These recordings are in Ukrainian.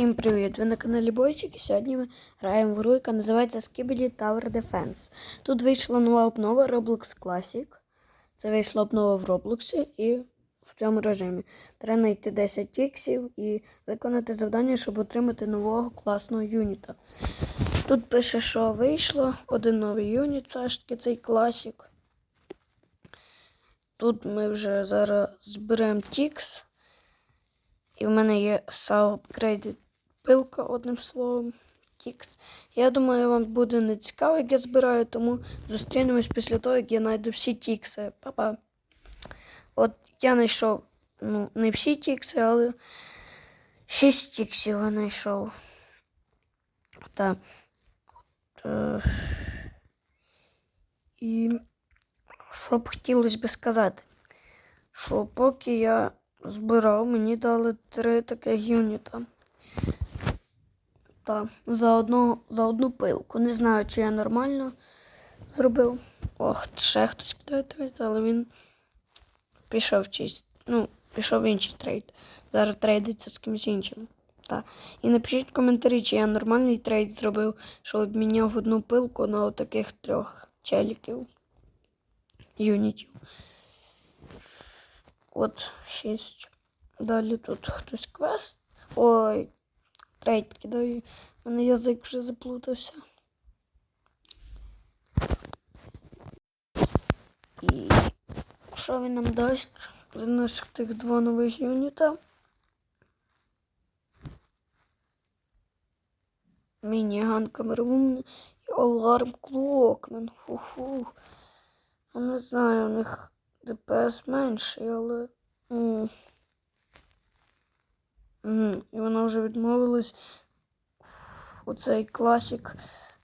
Всім привіт! Ви на каналі Бойчик і сьогодні ми граємо в гру, яка називається Skibidi Tower Defense. Тут вийшла нова обнова Roblox Classic. Це вийшла обнова в Roblox і в цьому режимі. Треба знайти 10 тіксів і виконати завдання, щоб отримати нового класного юніта. Тут пише, що вийшло один новий юніт, все ж таки цей класік. Тут ми вже зараз зберемо тікс. І в мене є Upgraded пилка, одним словом. Тікс. Я думаю, вам буде не цікаво, як я збираю, тому зустрінемось після того, як я знайду всі тікси. Па-па. От я знайшов, ну, не всі тікси, але 6 тіксів я знайшов. Так. Е, І що б хотілося би сказати, що поки я збирав, мені дали три таких юніта. Та, за одну, за одну пилку. Не знаю, чи я нормально зробив. Ох, ще хтось кидає трейд, але він пішов в чийсь, ну, пішов інший трейд. Зараз трейдиться з кимось іншим. Та. І напишіть в коментарі, чи я нормальний трейд зробив, що обміняв одну пилку на отаких трьох челіків. Юнітів. От, шість. Далі тут хтось квест. Ой, трейд кидаю. У мене язик вже заплутався. І що він нам дасть з наших тих два нових юніта? Мініган камерун і аларм клокмен. Фу-фу. Я не знаю, у них ДПС менший, але. Мгм, І вона вже відмовилась. Оцей класик.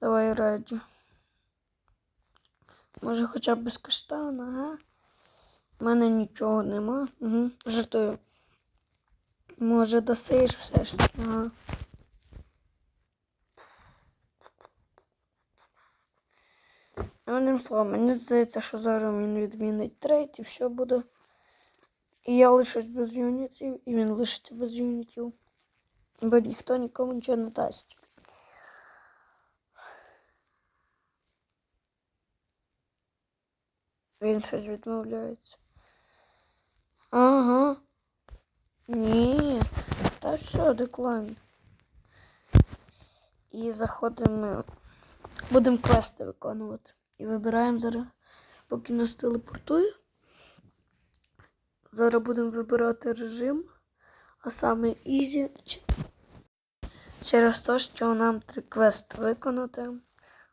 Давай раді. Може хоча б безкоштовно, ага? У мене нічого нема. Угу. Жартую. Може досиш все ж таки, ага. Мені здається, що зараз він відмінить трейд і все буде. І я лишусь без юнітів, і він лишиться без юнітів. Бо ніхто нікому нічого не дасть. Він щось відмовляється. Ага. Ні. Та все, деклайн. І заходимо. Будемо квести виконувати. І вибираємо зараз, поки нас телепортує. Зараз будемо вибирати режим, а саме Easy. Через те, що нам треба квест виконати.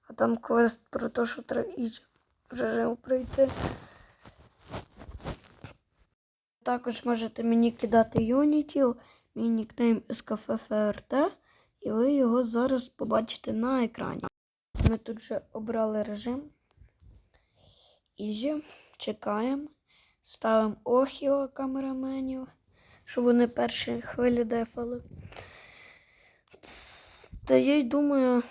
А там квест про те, що треба Easy режим пройти. Також можете мені кидати юнітів, мій нікнейм SKFFRT, і ви його зараз побачите на екрані. Ми тут вже обрали режим. Ізі. Чекаємо. Ставимо охіо камераменів, щоб вони перші хвилі дефали. Та я й думаю,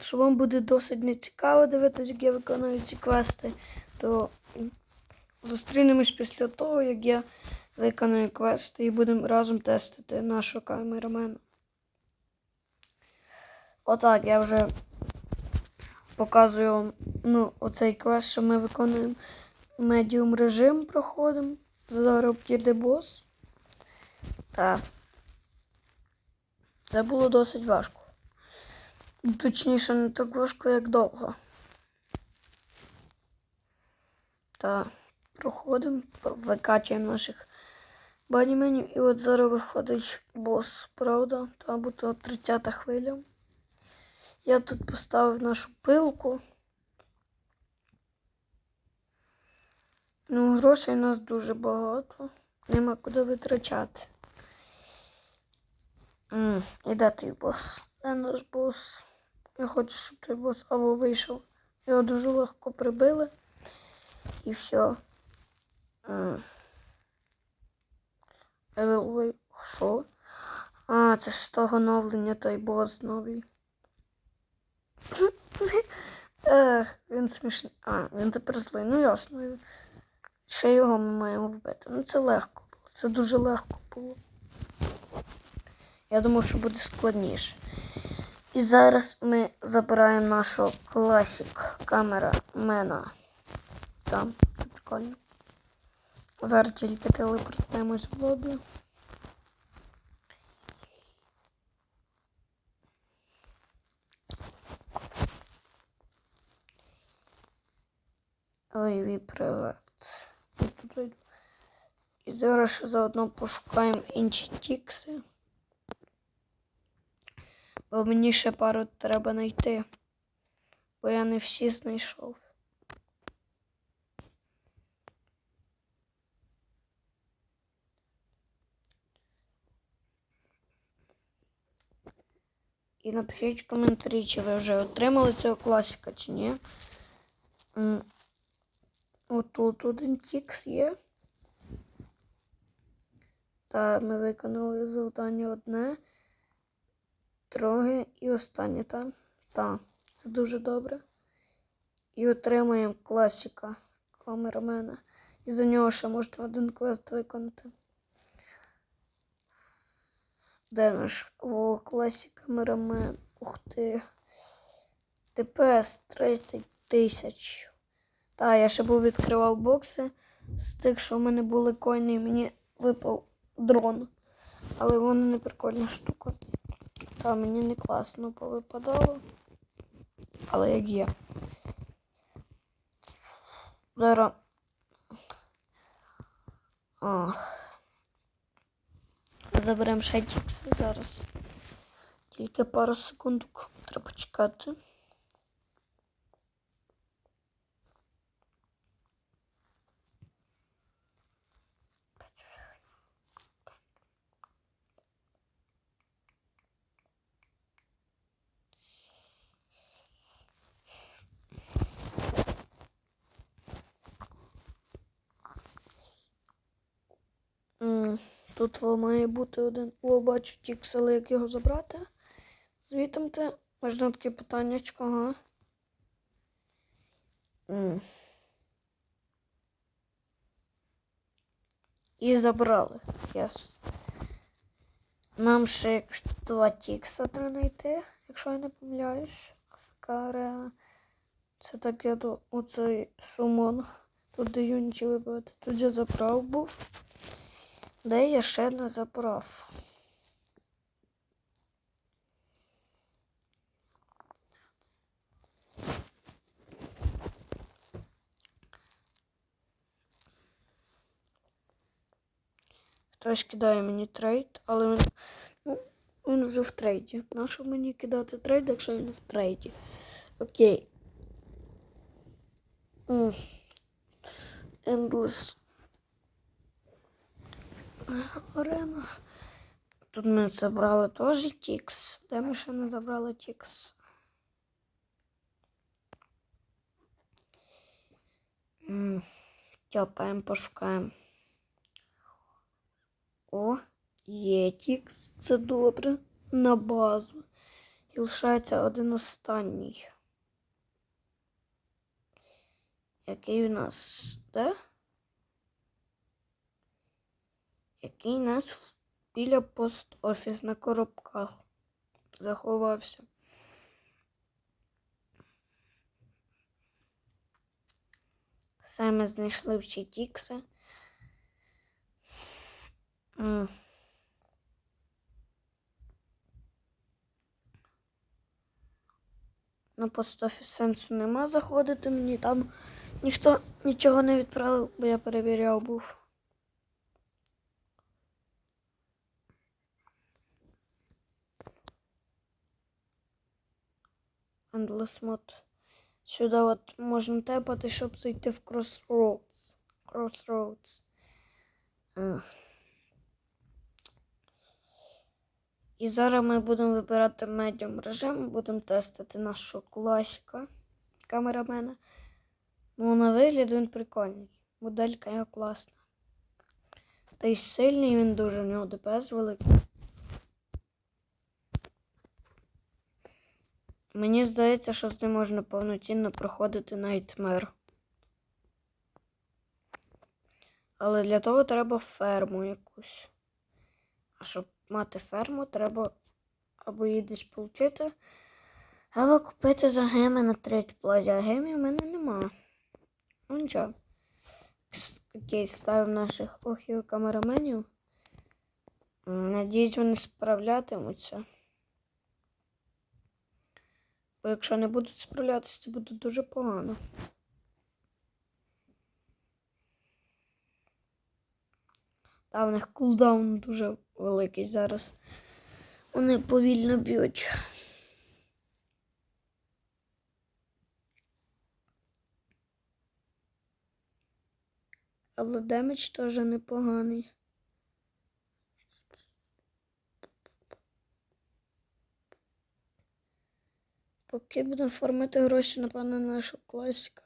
що вам буде досить нецікаво дивитися, як я виконую ці квести, то зустрінемось після того, як я виконую квести і будемо разом тестити нашого камерамена. Отак я вже показую вам ну, оцей квест, що ми виконуємо медіум режим проходимо. Зараз піде бос. Так. Це було досить важко. Точніше, не так важко, як довго. Так, проходимо, викачуємо наших баніменів. І от зараз виходить бос, правда? Та або то 30 хвиля. Я тут поставив нашу пилку. Ну, грошей у нас дуже багато. Нема куди витрачати. І де той бос? Де наш бос? Я хочу, щоб той бос або вийшов. Його дуже легко прибили. І все. М. Евелвей. Що? А, це ж з того новлення той бос новий. Ех, він смішний. А, він тепер злий. Ну ясно. Ще його ми маємо вбити. Ну це легко було. Це дуже легко було. Я думав, що буде складніше. І зараз ми забираємо нашу класік камерамена. Там, це прикольно. Зараз тільки телепортуємось в лобі. Ой, привет. Я. І зараз заодно пошукаємо інші тікси. Бо мені ще пару треба знайти. Бо я не всі знайшов. І напишіть в коментарі, чи ви вже отримали цього класика, чи ні. Отут один тікс є. Та ми виконали завдання одне, друге і останнє, так? Так, це дуже добре. І отримаємо класика камерамена. І за нього ще можна один квест виконати. Де наш? О, класик камерамен. Ух ти. ТПС 30 тисяч. Та, я ще був відкривав бокси з тих, що в мене були коїни, і мені випав дрон. Але воно не прикольна штука. Та мені не класно повипадало. Але як є. Зараз. Заберемо ще тікси зараз. Тільки пару секундок треба чекати. М, Тут має бути один. О, бачу тікс, як його забрати? Звітомте. Можна таке питаннячко, ага. М. І забрали. Яс. Нам ще два тікса треба знайти, якщо я не помиляюсь. АФК Арена. Це так я до оцей сумон. Тут де юніті вибивати. Тут я забрав був. Де я ще не забрав. Хтось кидає мені трейд, але він, ну, він вже в трейді. Нащо мені кидати трейд, якщо він в трейді? Окей. Endless Арена. Тут ми забрали теж Тікс. Де ми ще не забрали Тікс? М, Тьопаємо, пошукаємо. О, є Тікс. Це добре. На базу. І лишається один останній. Який у нас? Де? Який нас біля пост-офіс на коробках заховався. Ми знайшли всі тікси. На пост-офіс сенсу нема заходити мені. Там ніхто нічого не відправив, бо я перевіряв був. Endless Mod. Сюди от можна тепати, щоб зайти в Crossroads. Crossroads. Е. І зараз ми будемо вибирати медіум режим, будемо тестити нашого класика камерамена. Ну, на вигляд він прикольний. Моделька його класна. Та й сильний він дуже, у нього ДПС великий. Мені здається, що з ним можна повноцінно проходити Nightmare. Але для того треба ферму якусь. А щоб мати ферму, треба або її десь отримати, або купити за геми на третій плазі. А гемів в мене нема. Ну нічого. Окей, ставимо наших охів камераменів. Надіюсь, вони справлятимуться. Бо якщо не будуть справлятися, це буде дуже погано. Та в них кулдаун дуже великий зараз. Вони повільно б'ють. Але демедж теж непоганий. Поки будемо формити гроші, напевно, на нашу класика.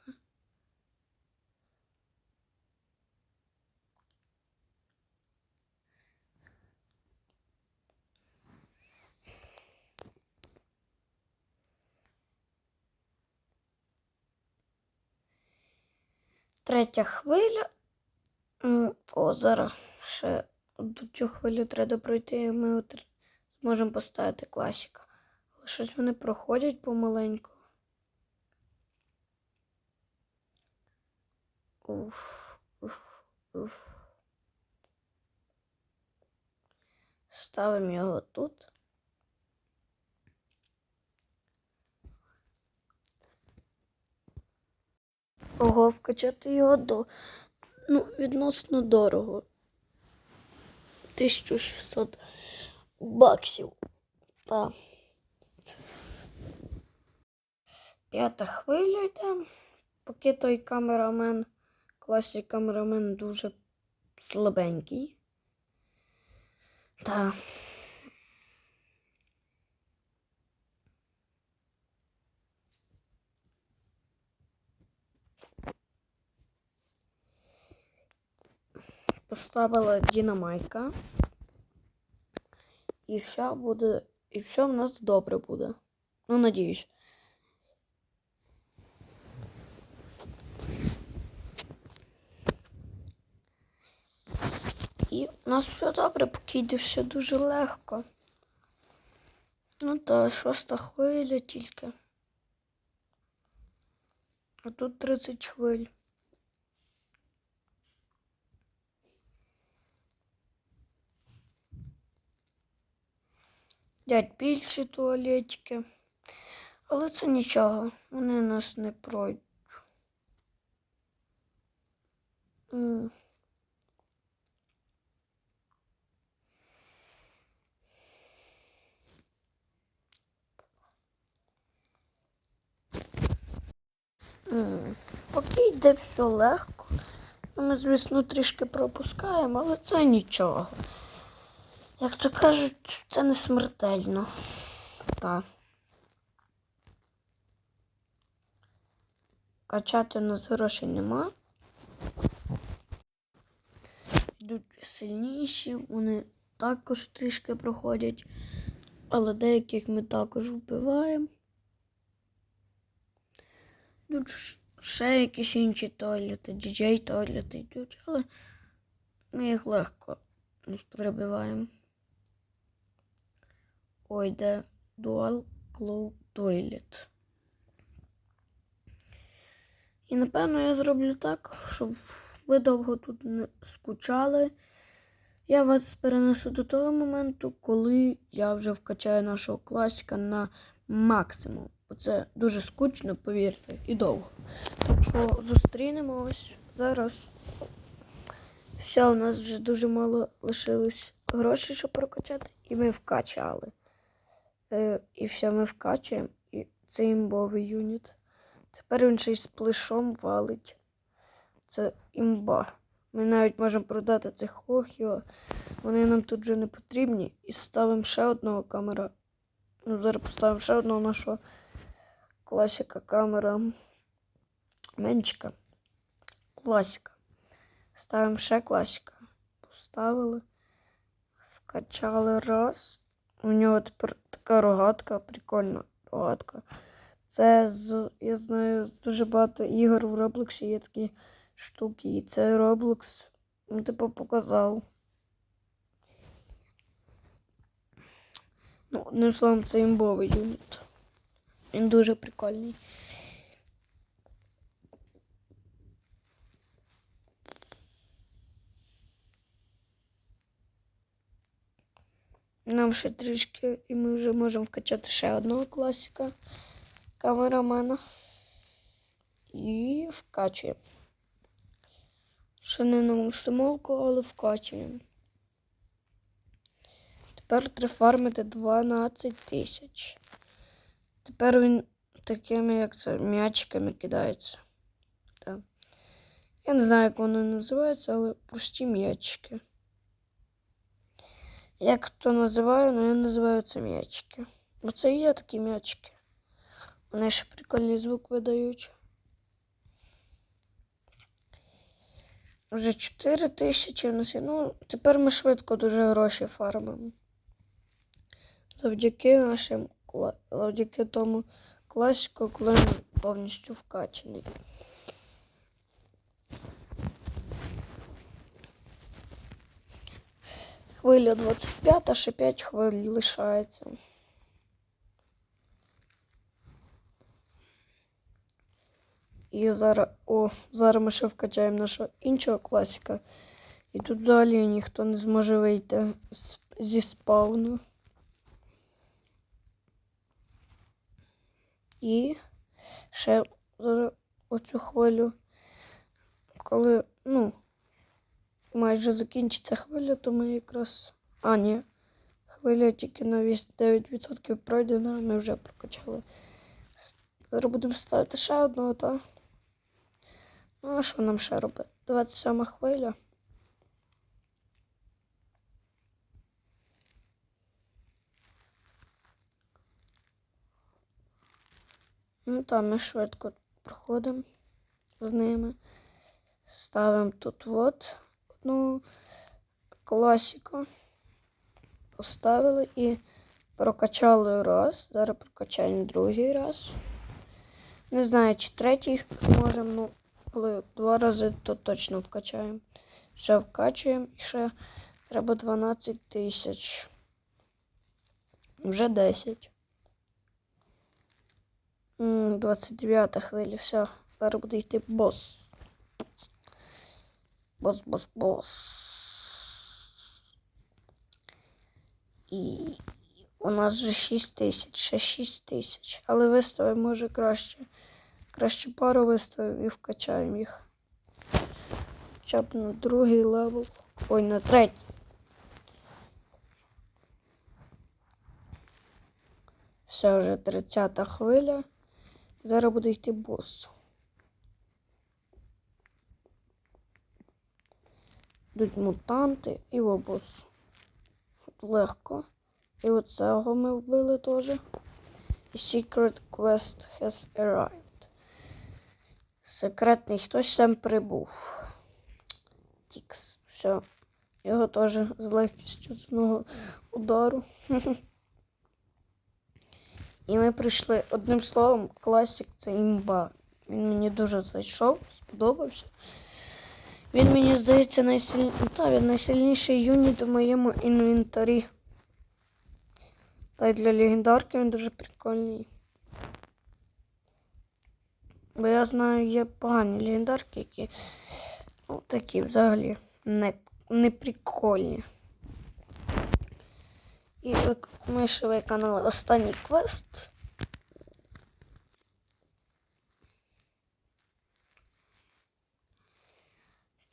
Третя хвиля. О, зараз ще до цю хвилю треба пройти, і ми зможемо поставити класіка. Щось вони проходять помаленьку. Уф, уф, уф. Ставимо його тут. Ого, вкачати його до. Ну, відносно дорого. 1600 баксів. Та. П'ята хвиля йде. Поки той камерамен, класі камерамен дуже слабенький. Та. Поставила дінамайка. І все буде. І все в нас добре буде. Ну, надіюсь. І у нас все добре, поки йде все дуже легко. Ну та шоста хвиля тільки. А тут 30 хвиль. Дядь більші туалетики. Але це нічого, вони нас не пройдуть. Поки йде все легко. Ми, звісно, трішки пропускаємо, але це нічого. Як то кажуть, це не смертельно. Так. Качати у нас грошей нема. Йдуть сильніші, вони також трішки проходять, але деяких ми також вбиваємо. Йдуть ще якісь інші туалети, діджей туалети йдуть, але ми їх легко перебиваємо. Ой, де Dual Glow Toilet. І напевно я зроблю так, щоб ви довго тут не скучали. Я вас перенесу до того моменту, коли я вже вкачаю нашого класика на максимум. Це дуже скучно, повірте, і довго. Так що зустрінемось зараз. Все, у нас вже дуже мало лишилось грошей, щоб прокачати, і ми вкачали. Е, і все, ми вкачуємо. І це імбовий юніт. Тепер він ще й з плешом валить. Це імба. Ми навіть можемо продати цих охіо. Вони нам тут вже не потрібні. І ставимо ще одного камера. Ну, зараз поставимо ще одного нашого класика камера. Менчика. Класика. Ставимо ще класика. Поставили. Вкачали раз. У нього тепер така рогатка, прикольна рогатка. Це з, я знаю, дуже багато ігор в Роблоксі є такі штуки. І це Roblox, ну, типу, показав. Ну, одним словом, це імбовий юніт. Він дуже прикольний. Нам ще трішки, і ми вже можемо вкачати ще одного класика камерамена. І вкачуємо. Ще не на максималку, але вкачуємо. Тепер треба фармити 12 тисяч. Тепер він такими, як це, м'ячиками кидається. Так. Я не знаю, як вони називаються, але прості м'ячики. Як хто називає, але я називаю це м'ячики. Бо це і є такі м'ячики. Вони ще прикольний звук видають. Вже 4 тисячі у нас є. Ну, тепер ми швидко дуже гроші фармимо. Завдяки нашим завдяки тому класику, коли він повністю вкачаний. Хвиля 25, а ще 5 хвиль лишається. І зараз, о, зараз ми ще вкачаємо нашого іншого класика. І тут взагалі ніхто не зможе вийти зі спавну. І ще зараз оцю хвилю, коли, ну, майже закінчиться хвиля, то ми якраз. А, ні. Хвиля тільки на 9% пройдена, а ми вже прокачали. Зараз будемо ставити ще одного, та. Ну, а що нам ще робити? 27 хвиля. Ну там ми швидко проходимо з ними. Ставимо тут от одну класіку. Поставили і прокачали раз. Зараз прокачаємо другий раз. Не знаю, чи третій зможемо, ну, але два рази то точно вкачаємо. Все вкачуємо і ще треба 12 тисяч. Вже 10. М, 29 хвиля, все. Зараз буде йти бос. Бос, бос, бос. І у нас вже 6 тисяч, ще 6 тисяч. Але виставимо може краще. Краще пару виставимо і вкачаємо їх. Хоча б на другий левел. Ой, на третій. Все, вже 30 хвиля. Зараз буде йти бос. Йдуть мутанти і о бос. Легко. І оцього ми вбили теж. Secret Quest has arrived. Секретний хтось там прибув. Тікс. Все. Його теж з легкістю з одного удару. І ми прийшли одним словом, класик це імба. Він мені дуже зайшов, сподобався. Він мені здається найсиль... Та, він найсильніший юніт у моєму інвентарі. Та й для легендарки він дуже прикольний. Бо я знаю, є погані легендарки, які ну, такі взагалі не, не прикольні. І ми ще виконали останній квест.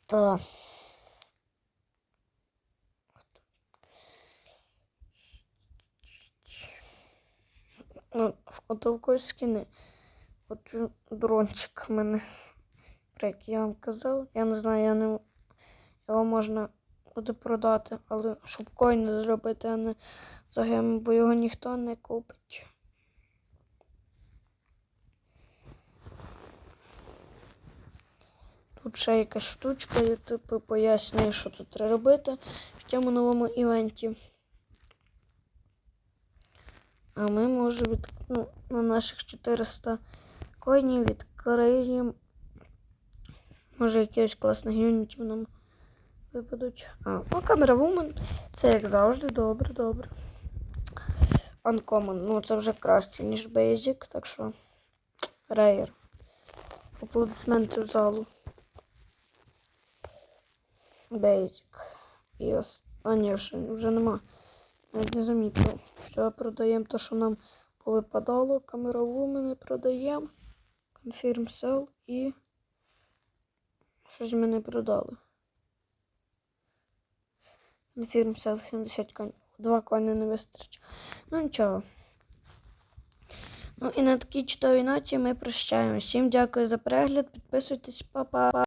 Та. Ну, шкатулкою скини. От дрончик в мене. Про який я вам казав. Я не знаю, я не... його можна буде продати, але щоб коїни зробити, а не за гем, бо його ніхто не купить. Тут ще якась штучка, я типу пояснюю, що тут треба робити в цьому новому івенті. А ми може від, ну, на наших 400 коїнів відкриємо. Може якихось класних юнітів нам випадуть. А, ну камера вумен. Це як завжди, добре, добре. Uncommon. Ну, це вже краще, ніж Basic, так що. Rare. Аплодисменти в залу. Basic. І останнє ще вже нема. Навіть не замітив. Все, продаємо те, що нам повипадало. Камерову ми продаємо. Confirm sell і. Щось ми не продали. Confirm sell 70 коней. Два коні не вистачить. Ну нічого. Ну і на такій чудовій ноті ми прощаємося. Всім дякую за перегляд. Підписуйтесь, па-па.